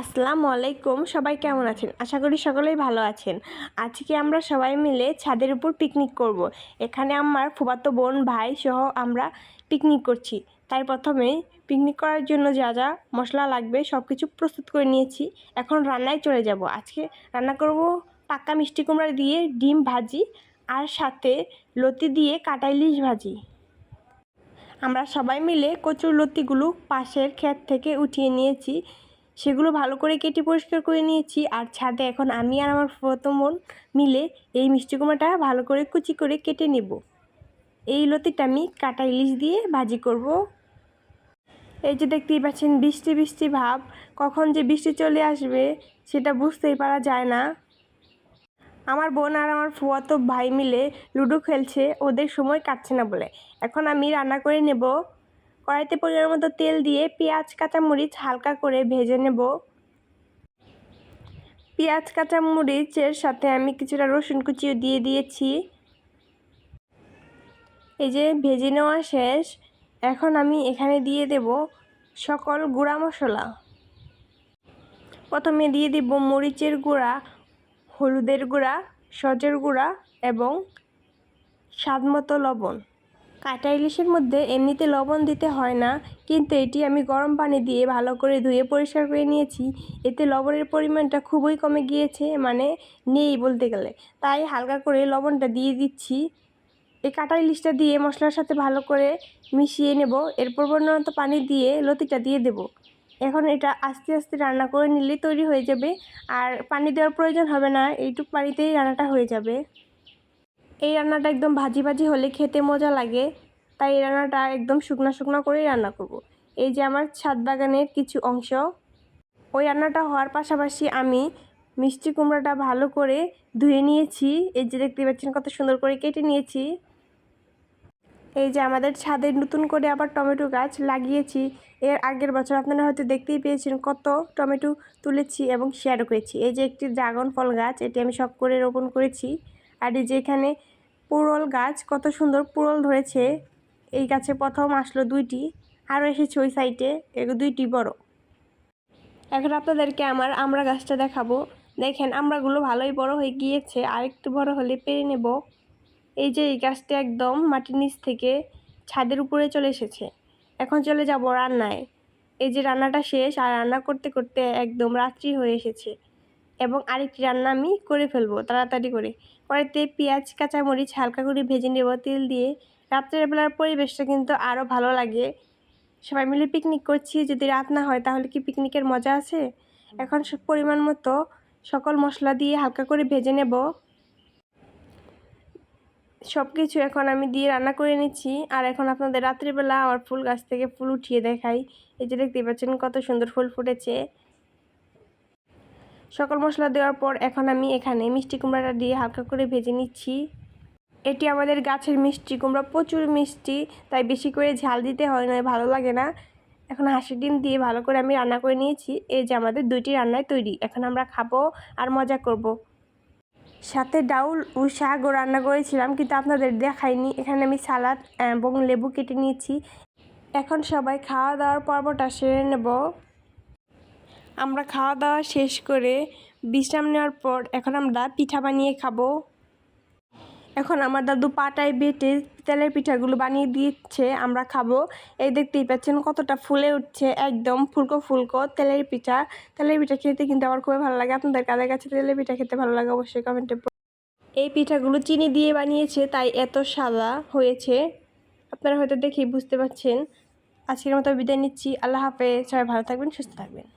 আসসালামু আলাইকুম, সবাই কেমন আছেন? আশা করি সকলেই ভালো আছেন। আজকে আমরা সবাই মিলে ছাদের উপর পিকনিক করব। এখানে আমার ফুফাতো বোন, ভাই সহ আমরা পিকনিক করছি। তাই প্রথমে পিকনিক করার জন্য যা যা মশলা লাগবে সব কিছু প্রস্তুত করে নিয়েছি। এখন রান্নায় চলে যাব। আজকে রান্না করব পাক্কা মিষ্টি কুমড়া দিয়ে ডিম ভাজি আর সাথে লতি দিয়ে কাটা ইলিশ ভাজি। আমরা সবাই মিলে কচুর লতিগুলো পাশের ক্ষেত থেকে উঠিয়ে নিয়েছি। সেগুলো ভালো করে কেটে পরিষ্কার করে নিয়েছি। আর ছাদে এখন আমি আর আমার প্রথম বোন মিলে এই মিষ্টি কুমড়াটা ভালো করে কুচি করে কেটে নেব। এই লতিটা আমি কাটা ইলিশ দিয়ে ভাজি করব। এই যে দেখতেই পাচ্ছেন বৃষ্টি বৃষ্টি ভাব। কখন যে বৃষ্টি চলে আসবে সেটা বুঝতেই পারা যায় না। আমার বোন আর আমার ফুয়াতো ভাই মিলে লুডো খেলছে, ওদের সময় কাটছে না বলে। এখন আমি রান্না করে নেব। কড়াইতে পরিমাণ মতো তেল দিয়ে পেঁয়াজ, কাঁচামরিচ হালকা করে ভেজে নেব। পেঁয়াজ, কাঁচামরিচের সাথে আমি কিছুটা রসুন কুচিও দিয়ে দিয়েছি। এই যে ভেজে নেওয়া শেষ, এখন আমি এখানে দিয়ে দেব সকল গুঁড়া মশলা। প্রথমে দিয়ে দিব মরিচের গুঁড়া, হলুদের গুঁড়া, সজের গুঁড়া এবং স্বাদমতো লবণ। কাটা ইলিশের মধ্যে এমনিতে লবণ দিতে হয় না, কিন্তু এটি আমি গরম পানি দিয়ে ভালো করে ধুয়ে পরিষ্কার করে নিয়েছি। এতে লবণের পরিমাণটা খুবই কমে গিয়েছে মানে নেই বলতে গেলে। তাই হালকা করে লবণটা দিয়ে দিচ্ছি। এই কাটা ইলিশটা দিয়ে মশলার সাথে ভালো করে মিশিয়ে নেব। এরপর বর্ণনত পানি দিয়ে লতিটা দিয়ে দেব। এখন এটা আস্তে আস্তে রান্না করে নিলে তৈরি হয়ে যাবে। আর পানি দেওয়ার প্রয়োজন হবে না, এইটুক পানিতেই রান্নাটা হয়ে যাবে। এই রান্নাটা একদম ভাজি ভাজি হলে খেতে মজা লাগে। তাই এই রান্নাটা একদম শুকনো শুকনো করেই রান্না করব। এই যে আমার ছাদ বাগানের কিছু অংশ। ওই রান্নাটা হওয়ার পাশাপাশি আমি মিষ্টি কুমড়াটা ভালো করে ধুয়ে নিয়েছি। এই যে দেখতে পাচ্ছেন কত সুন্দর করে কেটে নিয়েছি। এই যে আমাদের ছাদে নতুন করে আবার টমেটো গাছ লাগিয়েছি। এর আগের বছর আপনারা হয়তো দেখতেই পেয়েছেন কত টমেটো তুলেছি এবং শেয়ারও করেছি। এই যে একটি ড্রাগন ফল গাছ, এটি আমি সব করে রোপণ করেছি। আর এই যে এখানে পুরল গাছ কত সুন্দর পুরল ধরেছে। এই গাছে প্রথম আসলো দুইটি আরও এসেছে ওই সাইডে এগুলো দুইটি বড়। এখন আপনাদেরকে আমার আমরা গাছটা দেখাবো। দেখেন, আমরাগুলো ভালোই বড় হয়ে গিয়েছে, আর একটু বড় হলে পেরে নেব। এই যে এই গাছটা একদম মাটির নিচ থেকে ছাদের উপরে চলে এসেছে। এখন চলে যাব রান্নায়। এই যে রান্নাটা শেষ, আর রান্না করতে করতে একদম রাত্রি হয়ে এসেছে। এবং আরেকটি রান্না আমি করে ফেলব, তাড়াতাড়ি করে। কড়াইতে পেঁয়াজ, কাঁচামরিচ, হালকা করে ভেজে নেব তেল দিয়ে। রাত্রের বেলার পরিবেশটা কিন্তু আরও ভালো লাগে। সবাই মিলে পিকনিক করছি, যদি রাত না হয় তাহলে কি পিকনিকের মজা আছে? এখন সব পরিমাণ মতো সকল মশলা দিয়ে হালকা করে ভেজে নেব। সব কিছু এখন আমি দিয়ে রান্না করে নিচ্ছি। আর এখন আপনাদের রাত্রিবেলা আমার ফুল গাছ থেকে ফুল উঠিয়ে দেখাই। এই যে দেখতে পাচ্ছেন কত সুন্দর ফুল ফুটেছে। সকল মশলা দেওয়ার পর এখন আমি এখানে মিষ্টি কুমড়াটা দিয়ে হালকা করে ভেজে নিচ্ছি। এটি আমাদের গাছের মিষ্টি কুমড়া, প্রচুর মিষ্টি, তাই বেশি করে ঝাল দিতে হয় না, ভালো লাগে না। এখন হাঁসের ডিম দিয়ে ভালো করে আমি রান্না করে নিয়েছি। এই যে আমাদের দুইটি রান্নায় তৈরি, এখন আমরা খাব আর মজা করব। সাথে ডাউল ও শাকও রান্না করেছিলাম, কিন্তু আপনাদের দেখাইনি। এখানে আমি সালাদ এবং লেবু কেটে নিয়েছি। এখন সবাই খাওয়া দাওয়ার পর্বটা সেরে নেব। আমরা খাওয়া দাওয়া শেষ করে বিশ্রাম নেওয়ার পর এখন আমরা পিঠা বানিয়ে খাব। এখন আমার দাদু পাটায় বেটে তেলের পিঠাগুলো বানিয়ে দিচ্ছে, আমরা খাব। এই দেখতেই পাচ্ছেন কতটা ফুলে উঠছে, একদম ফুলকো ফুলকো তেলের পিঠা। তেলের পিঠা খেতে কিন্তু আমার খুবই ভালো লাগে। আপনাদের কাদের কাছে তেলের পিঠা খেতে ভালো লাগে অবশ্যই কমেন্টে এই পিঠাগুলো চিনি দিয়ে বানিয়েছে, তাই এত সাদা হয়েছে। আপনারা হয়তো দেখেই বুঝতে পারছেন। আজকের মতো বিদায় নিচ্ছি। আল্লাহ হাফেজ। সবাই ভালো থাকবেন, সুস্থ থাকবেন।